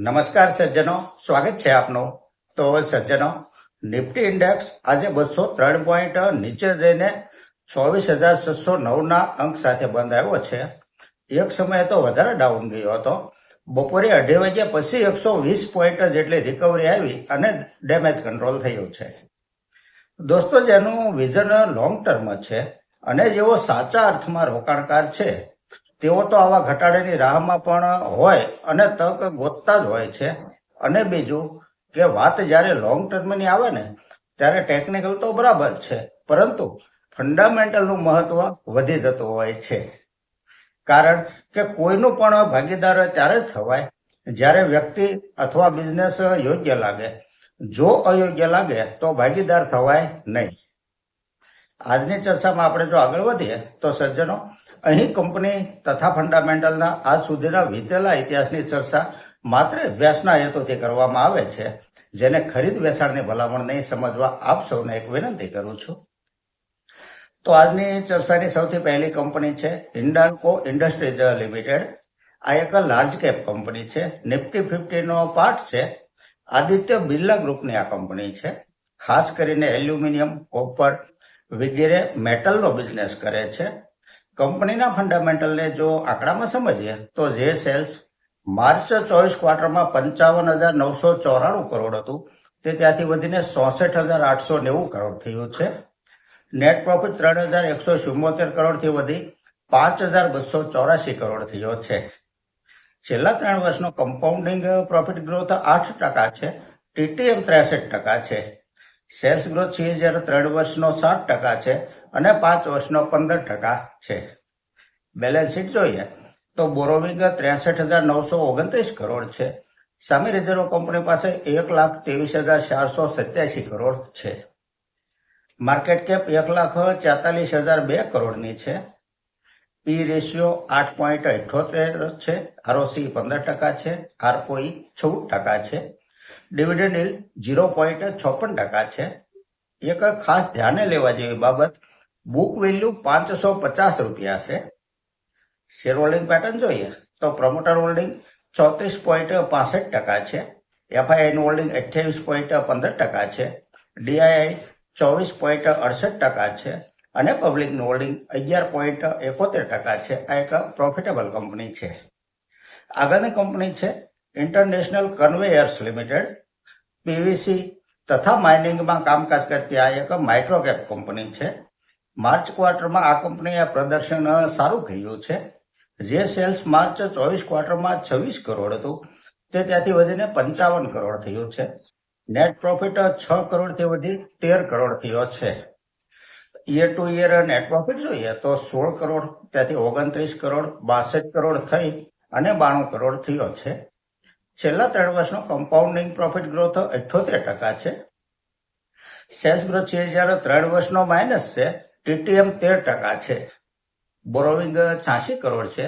નમસ્કાર સજ્જનો, સ્વાગત છે આપનો. તો સજ્જનો, નિફ્ટી ઇન્ડેક્સ આજે બસો ત્રણ પોઈન્ટ નીચે જઈને ચોવીસ હજાર છસો નવના અંક સાથે બંધ આવ્યો છે. એક સમયે તો વધારે ડાઉન ગયો હતો. બપોરે અઢી વાગ્યા પછી એકસો વીસ પોઈન્ટ જેટલી રિકવરી આવી અને ડેમેજ કંટ્રોલ થયું છે. દોસ્તો, જેનું વિઝન લોંગ ટર્મ છે અને જેઓ સાચા અર્થમાં રોકાણકાર છે. તેઓ તો આવા ઘટાડાની રાહમાં પણ હોય અને તક ગોતતા જ હોય છે. અને બીજું કે વાત જ્યારે લોંગ ટર્મની આવે ને, ત્યારે ટેકનિકલ તો બરાબર છે, પરંતુ ફંડામેન્ટલનું મહત્વ વધી જતું હોય છે. કારણ કે કોઈનું પણ ભાગીદાર ત્યારે થવાય. જ્યારે વ્યક્તિ અથવા બિઝનેસ યોગ્ય લાગે, જો અયોગ્ય લાગે તો ભાગીદાર થવાય નહીં. આજની ચર્ચામાં આપણે જો આગળ વધીએ, તો સજ્જનો, અહીં કંપની તથા ફંડામેન્ટલના આજ સુધીના વીતેલા ઇતિહાસની ચર્ચા માત્ર અભ્યાસના હેતુથી કરવામાં આવે છે. જેને ખરીદ વેચાણની ભલામણ નહીં સમજવા આપ સૌને એક વિનંતી કરું છું. તો આજની ચર્ચાની સૌથી પહેલી કંપની છે હિન્ડાલ્કો ઇન્ડસ્ટ્રીઝ લિમિટેડ. આ એક લાર્જ કેપ કંપની છે. નિફ્ટી ફિફ્ટીનો પાર્ટ છે. આદિત્ય બિરલા ગ્રુપની આ કંપની છે. ખાસ કરીને એલ્યુમિનિયમ, કોપર વગેરે મેટલનો બિઝનેસ કરે છે. કંપનીના ફંડામેન્ટલને જો આંકડામાં સમજીએ, તો જે સેલ્સ માર્ચ ચોવીસ ક્વાર્ટરમાં પંચાવન હજાર નવસો ચોરાણું કરોડ હતું. તે ત્યાંથી વધીને ચોસઠ હજાર આઠસો નેવું કરોડ થયું છે. નેટ પ્રોફિટ ત્રણ હજાર એકસો ચુમ્મોતેર કરોડથી વધી પાંચ હજાર બસો ચોરાશી કરોડ થયો છે. છેલ્લા ત્રણ વર્ષનો કમ્પાઉન્ડિંગ પ્રોફિટ ગ્રોથ આઠ ટકા છે. ટીટીએમ ત્રેસઠ ટકા છે. સેલ્સ ગ્રોથ છે જ્યારે ત્રણ વર્ષનો સાત ટકા છે અને પાંચ વર્ષનો પંદર ટકા છે. બેલેન્સ શીટ જોઈએ તો બોરોવિંગ ત્રેસઠ હજાર નવસો ઓગણત્રીસ કરોડ છે. સામે રિઝર્વ કંપની પાસે એક લાખ ત્રેવીસ હજાર ચારસો સત્યાસી કરોડ છે. માર્કેટ કેપ એક લાખ ચાતાલીસ હજાર બે કરોડની છે. પી રેશિયો આઠ પોઈન્ટ અઠ્યોતેર છે. આરઓસી પંદર ટકા છે. આરકોઈ ચૌદ ટકા છે. ડિવિડન્ડ yield ઝીરો પોઈન્ટ છપ્પન ટકા છે. એક ખાસ ધ્યાને લેવા જેવી બાબત બુક વેલ્યુ પાંચસો પચાસ રૂપિયા છે. શેર હોલ્ડિંગ પેટર્ન જોઈએ તો પ્રમોટર હોલ્ડિંગ ચોત્રીસ પોઈન્ટ પાસઠ ટકા છે. એફઆઈઆઈ નું હોલ્ડિંગ અઠ્યાવીસ પોઈન્ટ પંદર ટકા છે. ડીઆઈઆઈ ચોવીસ પોઈન્ટ અડસઠ ટકા છે. અને પબ્લિકનું હોલ્ડિંગ અગિયાર પોઈન્ટ એકોતેર ટકા છે. આ એક પ્રોફિટેબલ કંપની છે. આગળની કંપની છે ઇન્ટરનેશનલ કન્વેયર્સ લિમિટેડ, પીવીસી તથા માઇનિંગમાં કામકાજ કરતી આ એક માઇક્રોકેપ કંપની છે. માર્ચ ક્વાર્ટરમાં આ કંપનીએ પ્રદર્શન સારું કર્યું છે. જે સેલ્સ માર્ચ ચોવીસ ક્વાર્ટરમાં છવ્વીસ કરોડ હતું. તે ત્યાંથી વધીને પંચાવન કરોડ થયું છે. નેટ પ્રોફિટ છ કરોડથી વધી તેર કરોડ થયો છે. Year to year net profit જોઈએ તો સોળ કરોડ, ત્યાંથી ઓગણત્રીસ કરોડ, બાસઠ કરોડ થઈ અને બાણું કરોડ થયો છે. છેલ્લા ત્રણ વર્ષનો કમ્પાઉન્ડિંગ પ્રોફિટ ગ્રોથ અઠ્યોતેર ટકા છે. સેલ્સ ગ્રોથ છે જ્યારે ત્રણ વર્ષનો માઇનસ છે ટીટીએમ તેર ટકા છે. બોરોવિંગ છ્યાસી કરોડ છે.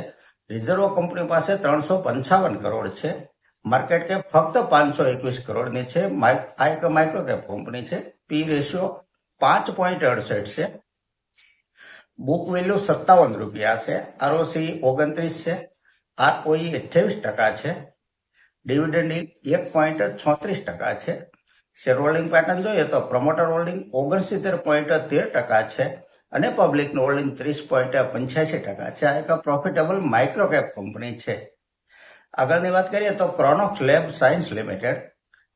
રિઝર્વ કંપની પાસે ત્રણસો પંચાવન કરોડ છે. માર્કેટ કેપ ફક્ત પાંચસો એકવીસ કરોડની છે. આ એક માઇક્રો કેપ કંપની છે. પી રેશિયો પાંચ પોઈન્ટ અડસઠ છે. બુક વેલ્યુ સત્તાવન રૂપિયા છે. આરઓસી ઓગણત્રીસ છે. આરઓઈ અઠ્યાવીસ ટકા છે. ડિવિડન્ડ એક પોઈન્ટ છોત્રીસ ટકા છે. શેર હોલ્ડિંગ પેટર્ન જોઈએ તો પ્રમોટર હોલ્ડિંગ ઓગણસિત્તેર પોઈન્ટ તેર ટકા છે અને પબ્લિકનું હોલ્ડિંગ ત્રીસ પોઈન્ટ પંચ્યાસી ટકા છે. આ એક પ્રોફિટેબલ માઇક્રો કેપ કંપની છે. આગળની વાત કરીએ તો ક્રોનોક્સ લેબ સાયન્સ લિમિટેડ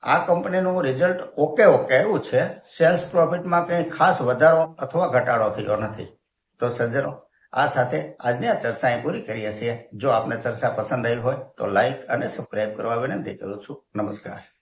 આ કંપનીનું રિઝલ્ટ ઓકે ઓકે એવું છે. સેલ્સ પ્રોફિટમાં કંઈ ખાસ વધારો અથવા ઘટાડો થયો નથી. તો સજ્જનો? આ સાથે આજની આ ચર્ચા અહીં પૂરી કરીએ છીએ. જો આપને ચર્ચા પસંદ આવી હોય તો લાઈક અને સબસ્ક્રાઇબ કરવા વિનંતી કરું છું. નમસ્કાર.